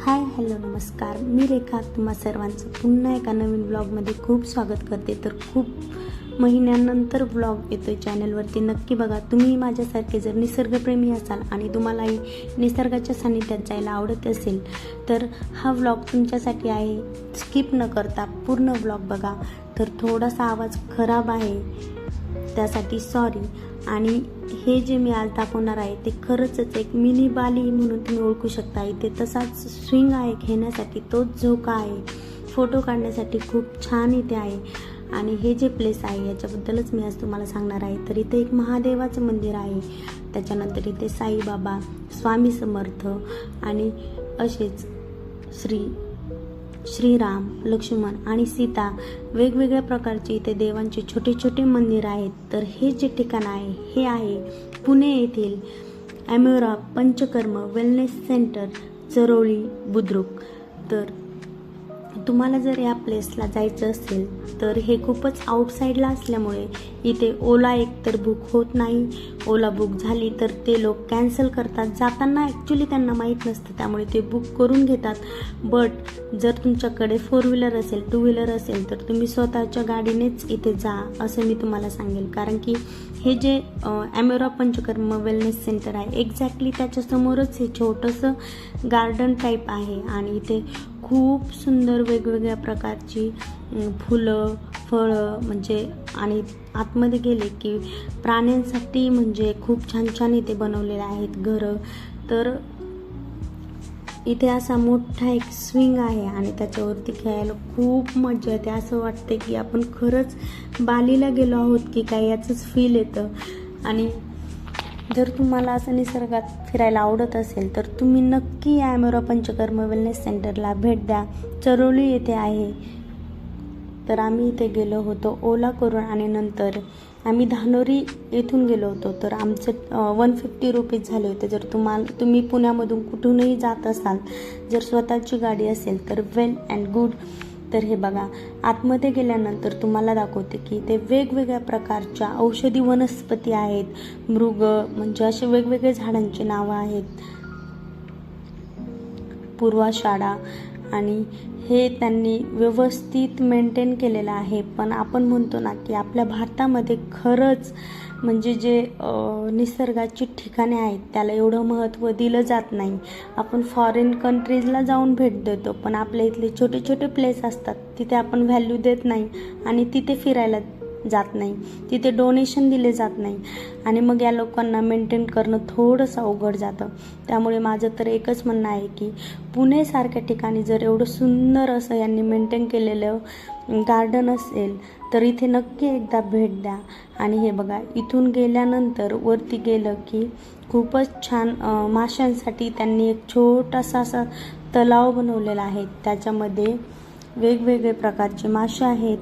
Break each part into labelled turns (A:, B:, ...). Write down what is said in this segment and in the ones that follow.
A: Hi hello नमस्कार. मी रेखा. तुम्हा सर्वांचं पुन्हा एका नवीन ब्लॉगमध्ये खूप स्वागत करते. तर खूप महिन्यानंतर ब्लॉग येतो आहे चॅनलवरती. नक्की बघा तुम्ही माझ्यासारखे जर निसर्गप्रेमी असाल आणि तुम्हालाही निसर्गाच्या सानिध्यात जायला आवडत असेल तर हा व्लॉग तुमच्यासाठी आहे. स्किप न करता पूर्ण ब्लॉग बघा. तर थोडासा आवाज खराब आहे. त्यासाठी सॉरी. आणि हे जे मी आज दाखवणार आहे ते खरंच एक मिनी बाली म्हणून तुम्ही ओळखू शकता. इथे तसाच स्विंग आहे घेण्यासाठी तोच झोका आहे. फोटो काढण्यासाठी खूप छान इथे आहे. आणि हे जे प्लेस आहे याच्याबद्दलच मी आज तुम्हाला सांगणार आहे. तर इथे एक महादेवाचं मंदिर आहे. त्याच्यानंतर इथे साईबाबा स्वामी समर्थ आणि असेच श्री श्रीराम लक्ष्मण आणि सीता वेगवेगळ्या प्रकारचे इथे देवांचे छोटे छोटे मंदिर आहेत. तर हे जे ठिकाण आहे हे आहे पुणे येथील ॲम्युरा पंचकर्म वेलनेस सेंटर चरोळी बुद्रुक. तर तुम्हाला जर या प्लेसला जायचं असेल तर हे खूपच आउटसाईडला असल्यामुळे इथे ओला एकतर बुक होत नाही. ओला बुक झाली तर ते लोक कॅन्सल करतात. जाताना ॲक्च्युली त्यांना माहीत नसतं त्यामुळे ते बुक करून घेतात. बट जर तुमच्याकडे फोर व्हीलर असेल टू व्हीलर असेल तर तुम्ही स्वतःच्या गाडीनेच इथे जा असं मी तुम्हाला सांगेल. कारण की हे जे ॲमेरा पंचकर्म वेलनेस सेंटर आहे एक्झॅक्टली त्याच्यासमोरच हे छोटंसं गार्डन टाईप आहे. आणि इथे खूप सुंदर वेगवेगळ्या प्रकारची फुलं फळं म्हणजे आणि आतमध्ये गेले की प्राण्यांसाठी म्हणजे खूप छान छान इथे बनवलेले आहेत घरं. तर इथे असा मोठा एक स्विंग आहे आणि त्याच्यावरती खेळायला खूप मजा येते. असं वाटते की आपण खरंच बालीला गेलो आहोत की काय याचंच फील येतं. आणि जर तुम्हाला असं निसर्गात फिरायला आवडत असेल तर तुम्ही नक्की या ॲमेरा पंचकर्म वेलनेस सेंटरला भेट द्या. चरोली येथे आहे. तर आम्ही इथे गेलो होतो ओला करून आणि नंतर आम्ही धानोरी येथून गेलो होतो. तर आमचं वन फिफ्टी रुपीज झाले होते. जर तुम्हाला तुम्ही पुण्यामधून कुठूनही जात असाल जर स्वतःची गाडी असेल तर वेल अँड गुड तर हे बघा आतमध्ये गेल्यानंतर तुम्हाला दाखवते की ते वेगवेगळ्या प्रकारच्या औषधी वनस्पती आहेत. मृग म्हणजे असे वेगवेगळे झाडांची नावं आहेत. पूर्वाशाळा आणि हे त्यांनी व्यवस्थित मेंटेन केलेलं आहे. पण आपण म्हणतो ना की आपल्या भारतामध्ये खरंच म्हणजे जे निसर्गाची ठिकाणे आहेत त्याला एवढं महत्त्व दिलं जात नाही. आपण फॉरेन कंट्रीजला जाऊन भेट देतो पण आपल्या इथले छोटे छोटे प्लेस असतात तिथे आपण व्हॅल्यू देत नाही आणि तिथे फिरायला जात नाही. तिथे डोनेशन दिले जात नाही. आणि मग या लोकांना मेंटेन करणं थोडंसं अवघड जातं. त्यामुळे माझं तर एकच म्हणणं आहे की पुणेसारख्या ठिकाणी जर एवढं सुंदर असं यांनी मेंटेन केलेलं गार्डन असेल तर इथे नक्की एकदा भेट द्या. आणि हे बघा इथून गेल्यानंतर वरती गेलं की खूपच छान माशांसाठी त्यांनी एक छोटासा असा तलाव बनवलेला आहे. त्याच्यामध्ये वेगवेगळे प्रकारचे मासे आहेत.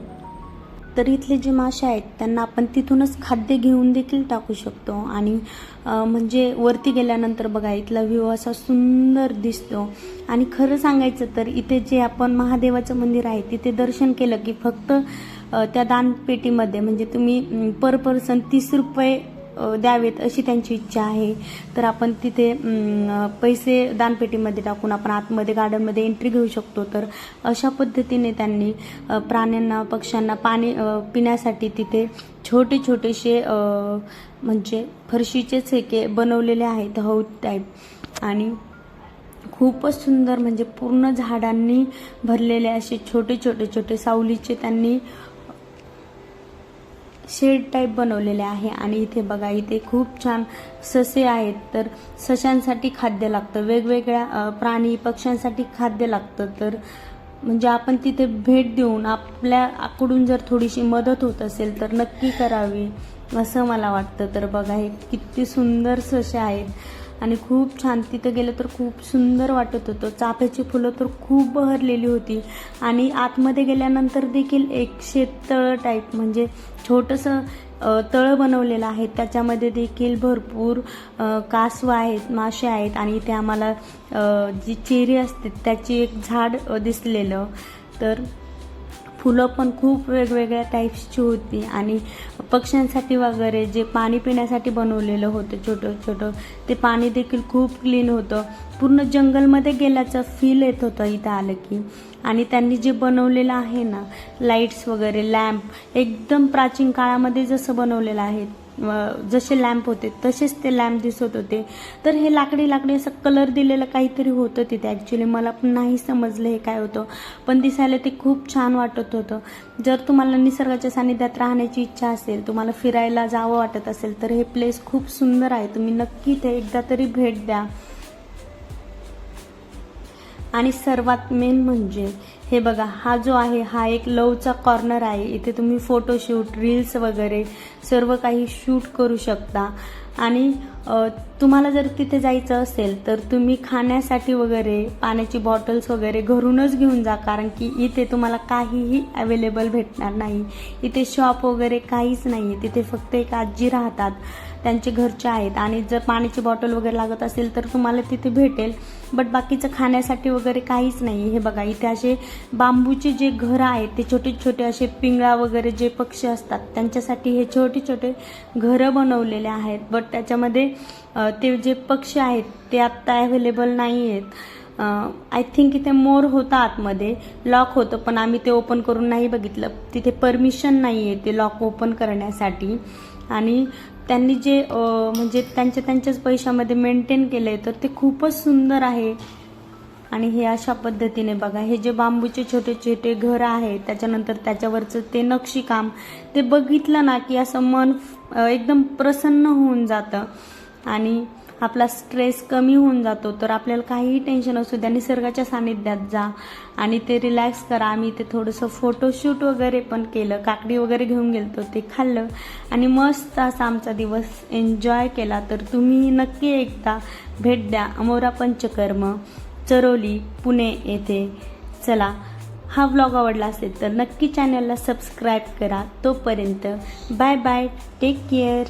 A: तर इथले जे मासे आहेत त्यांना आपण तिथूनच खाद्य घेऊन देखील टाकू शकतो. आणि म्हणजे वरती गेल्यानंतर बघा इथला व्ह्यू असा सुंदर दिसतो. आणि खरं सांगायचं तर इथे जे आपण महादेवाचं मंदिर आहे तिथे दर्शन केलं की फक्त त्या दानपेटीमध्ये म्हणजे तुम्ही पर पर्सन तीस रुपये द्यावेत अशी त्यांची इच्छा आहे. तर आपण तिथे पैसे दानपेटीमध्ये टाकून आपण आतमध्ये गार्डनमध्ये एंट्री घेऊ शकतो. तर अशा पद्धतीने त्यांनी प्राण्यांना पक्ष्यांना पाणी पिण्यासाठी तिथे छोटे छोटेसे म्हणजे फरशीचेच हे बनवलेले आहेत हौद टाईप आणि खूपच सुंदर म्हणजे पूर्ण झाडांनी भरलेले असे छोटे छोटे छोटे सावलीचे त्यांनी शेड टाईप बनवलेले आहे. आणि इथे बघा इथे खूप छान ससे आहेत. तर सशांसाठी खाद्य लागतं. वेगवेगळ्या प्राणी पक्ष्यांसाठी खाद्य लागतं. तर म्हणजे आपण तिथे भेट देऊन आपल्याकडून जर थोडीशी मदत होत असेल तर नक्की करावी असं मला वाटतं. तर बघा हे किती सुंदर ससे आहेत. आणि खूप छान. तिथं गेलं तर खूप सुंदर वाटत होतं. चाफ्याची फुलं तर खूप बहरलेली होती. आणि आतमध्ये गेल्यानंतर देखील एक शेततळ टाईप म्हणजे छोटंसं तळं बनवलेलं आहे. त्याच्यामध्ये देखील भरपूर कासवं आहेत मासे आहेत आणि इथे आम्हाला जी चेरी असते त्याची एक झाड दिसलेलं. तर फुलं पण खूप वेगवेगळ्या टाईप्सची होती. आणि पक्ष्यांसाठी वगैरे जे पाणी पिण्यासाठी बनवलेलं होतं छोटं छोटं ते पाणी देखील खूप क्लीन होतं. पूर्ण जंगलमध्ये गेल्याचं फील येत होतं इथं आलं की. आणि त्यांनी जे बनवलेलं आहे ना लाईट्स वगैरे लॅम्प एकदम प्राचीन काळामध्ये जसं बनवलेलं आहे जसे लॅम्प होते तसेच ते लॅम्प दिसत होते. तर हे लाकडी लाकडी असं कलर दिलेलं काहीतरी होतं तिथे. ॲक्च्युली मला पण नाही समजलं हे काय होतं. पण दिसायला ते खूप छान वाटत होतं. जर तुम्हाला निसर्गाच्या सानिध्यात राहण्याची इच्छा असेल तुम्हाला फिरायला जावं वाटत असेल तर हे प्लेस खूप सुंदर आहे. तुम्ही नक्की ते एकदा तरी भेट द्या. आणि सर्वात मेन म्हणजे हे बघा हा जो आहे हा एक लवचा कॉर्नर आहे. इथे तुम्ही फोटोशूट रील्स वगैरे सर्व काही शूट करू शकता. आणि तुम्हाला जर तिथे जायचं असेल तर तुम्ही खाण्यासाठी वगैरे पाण्याची बॉटल्स वगैरे घरूनच घेऊन जा कारण की इथे तुम्हाला काहीही अवेलेबल भेटणार नाही. इथे शॉप वगैरे काहीच नाही आहे तिथे फक्त एक आजी राहतात त्यांचे घरचे आहेत. आणि जर पाण्याची बॉटल वगैरे लागत असेल तर तुम्हाला तिथे भेटेल. बट बाकीचं खाण्यासाठी वगैरे काहीच नाही हे बघा इथे असे बांबूचे जे घरं आहेत ते छोटे छोटे असे पिंगळा वगैरे जे पक्षी असतात त्यांच्यासाठी हे छोटे छोटे घरं बनवलेले आहेत. बट त्याच्यामध्ये ते जे पक्षी आहेत ते आत्ता अवेलेबल नाही आहेत आय थिंक इथे मोर होता आतमध्ये. लॉक होतं पण आम्ही ते ओपन करून नाही बघितलं. तिथे परमिशन नाही आहे ते लॉक ओपन करण्यासाठी. आणि त्यांनी जे म्हणजे त्यांच्या त्यांच्याच पैशामध्ये मेंटेन केलं आहे तर ते खूपच सुंदर आहे. आणि हे अशा पद्धतीने बघा हे जे बांबूचे छोटे छोटे घर आहेत त्याच्यानंतर त्याच्यावरचं ते नक्षीकाम ते बघितलं ना की असं मन एकदम प्रसन्न होऊन जातं. आणि आपला स्ट्रेस कमी होऊन जातो. तर आपल्याला काहीही टेन्शन असू द्या निसर्गाच्या सानिध्यात जा आणि ते रिलॅक्स करा. आम्ही ते थोडंसं फोटोशूट वगैरे पण केलं. काकडी वगैरे घेऊन गेलतो ते खाल्लं. आणि मस्त असा आमचा दिवस एन्जॉय केला. तर तुम्ही नक्की एकदा भेट द्या. अमोरा पंचकर्म चरोली पुणे येथे. चला. हा व्लॉग आवडला असेल तर नक्की चॅनलला सबस्क्राईब करा. तोपर्यंत बाय बाय टेक केअर